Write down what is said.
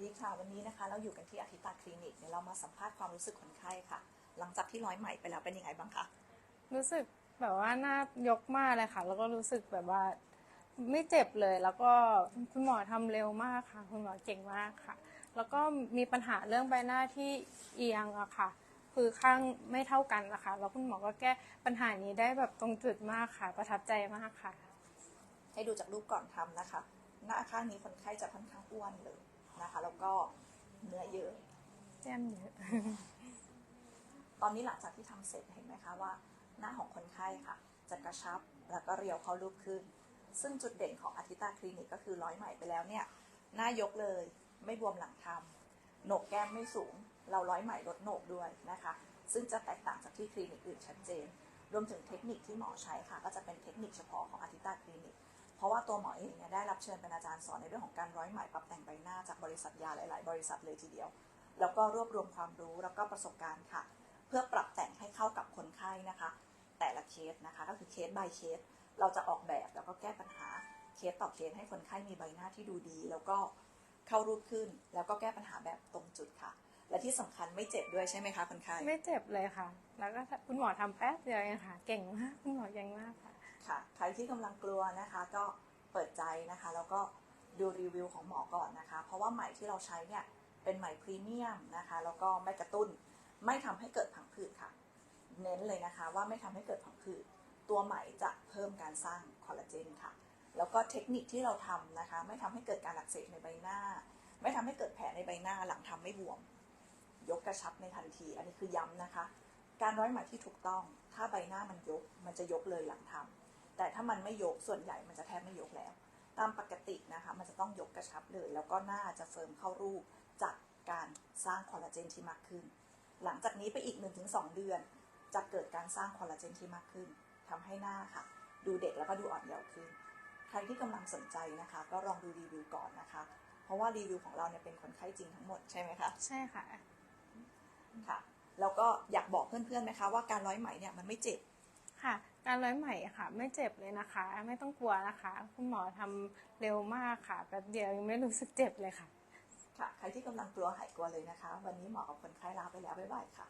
ดีค่ะวันนี้นะคะ เราอยู่กันที่อาทิตาคลินิกเดี๋ยวเรามาสัมภาษณ์ความรู้สึกคนไข้ค่ะ หลังจากที่ร้อยไหมไปแล้วเป็นยังไงบ้างคะรู้สึกแบบว่าหน้ายกมากเลยค่ะ แล้วก็รู้สึกแบบว่าไม่เจ็บเลย แล้วก็คุณหมอทำเร็วมากค่ะ คุณหมอเก่งมากค่ะ แล้วก็มีปัญหาเรื่องใบหน้าที่เอียงอะค่ะ คือข้างไม่เท่ากันนะคะแล้วคุณหมอก็แก้ปัญหานี้ได้แบบตรงจุดมากค่ะ ประทับใจมากค่ะ ให้ดูจากรูปก่อนทำนะคะ หน้าข้างนี้คนไข้จะค่อนข้างอ้วนเลย นะคะ แล้วก็เนื้อเยอะแจ่มเยอะ ตอนนี้หลังจากที่ทำเสร็จเห็นไหมคะว่า หน้าของคนไข้ค่ะ จะกระชับแล้วก็เรียวเข้ารูปขึ้น ซึ่งจุดเด่นของอาทิตาคลินิกก็คือร้อยไหมไปแล้วเนี่ย หน้ายกเลยไม่บวมหลังทำโหนกแก้มไม่สูง เราร้อยไหมลดโหนกด้วยนะคะ ซึ่งจะแตกต่างจากที่คลินิกอื่นชัดเจน รวมถึงเทคนิคที่หมอใช้ค่ะ ก็จะเป็นเทคนิคเฉพาะของอาทิตาคลินิก เพราะว่าตัวหมอเองเนี่ยได้รับเชิญเป็นอาจารย์สอนในเรื่องของการร้อยไหมปรับแต่งใบหน้าจากบริษัทยาหลาย ๆ บริษัทเลยทีเดียว แล้วก็รวบรวมความรู้แล้วก็ประสบการณ์ค่ะ เพื่อปรับแต่งให้เข้ากับคนไข้นะคะ แต่ละเคสนะคะก็คือเคส by เคส เราจะออกแบบแล้วก็แก้ปัญหาเคสต่อเคสให้คนไข้มีใบหน้าที่ดูดี แล้วก็เข้ารูปขึ้น แล้วก็แก้ปัญหาแบบตรงจุดค่ะ และที่สำคัญไม่เจ็บด้วยใช่ไหมคะคนไข้ไม่เจ็บเลยค่ะ แล้วก็คุณหมอทำแป๊บเดียวเองค่ะ เก่งมากคุณหมอเก่งมากค่ะ ค่ะ ใครที่กำลังกลัวนะคะ ก็เปิดใจนะคะ แล้วก็ดูรีวิวของหมอก่อนนะคะ เพราะว่าไหมที่เราใช้เนี่ยเป็นไหมพรีเมียมนะคะ แล้วก็ไม่กระตุ้น ไม่ทำให้เกิดผังผืดค่ะ เน้นเลยนะคะว่าไม่ทำให้เกิดผังผืด ตัวไหมจะเพิ่มการสร้างคอลลาเจนค่ะ แล้วก็เทคนิคที่เราทำนะคะ ไม่ทำให้เกิดการอักเสบในใบหน้า ไม่ทำให้เกิดแผลในใบหน้าหลังทำไม่บวม ยกกระชับในทันที อันนี้คือย้ำนะคะ การร้อยไหมที่ถูกต้อง ถ้าใบหน้ามันยก มันจะยกเลยหลังทำ แต่ถ้ามันไม่ยกส่วนใหญ่มันจะแทบไม่ยกแล้ว ตามปกตินะคะ มันจะต้องยกกระชับเลย แล้วก็หน้าจะเฟิร์มเข้ารูปจากการสร้างคอลลาเจนที่มากขึ้น หลังจากนี้ไปอีก 1-2 เดือน จะเกิดการสร้างคอลลาเจนที่มากขึ้นทำให้หน้าค่ะ ดูเด็กแล้วก็ดูอ่อนเยาว์ขึ้น ใครที่กำลังสนใจนะคะ ก็ลองดูรีวิวก่อนนะคะ เพราะว่ารีวิวของเราเนี่ยเป็นคนไข้จริงทั้งหมดใช่ไหมคะ ใช่ค่ะ ค่ะ แล้วก็อยากบอกเพื่อนๆไหมคะว่าการร้อยไหมเนี่ยมันไม่เจ็บ ค่ะ การร้อยใหม่ค่ะ ไม่เจ็บเลยนะคะ ไม่ต้องกลัวนะคะ คุณหมอทำเร็วมากค่ะแป๊บเดียวยังไม่รู้สึกเจ็บเลยค่ะ ค่ะ ใครที่กำลังกลัวหายกลัวเลยนะคะ วันนี้หมอกับคนไข้ลาไปแล้วบ๊ายบายค่ะ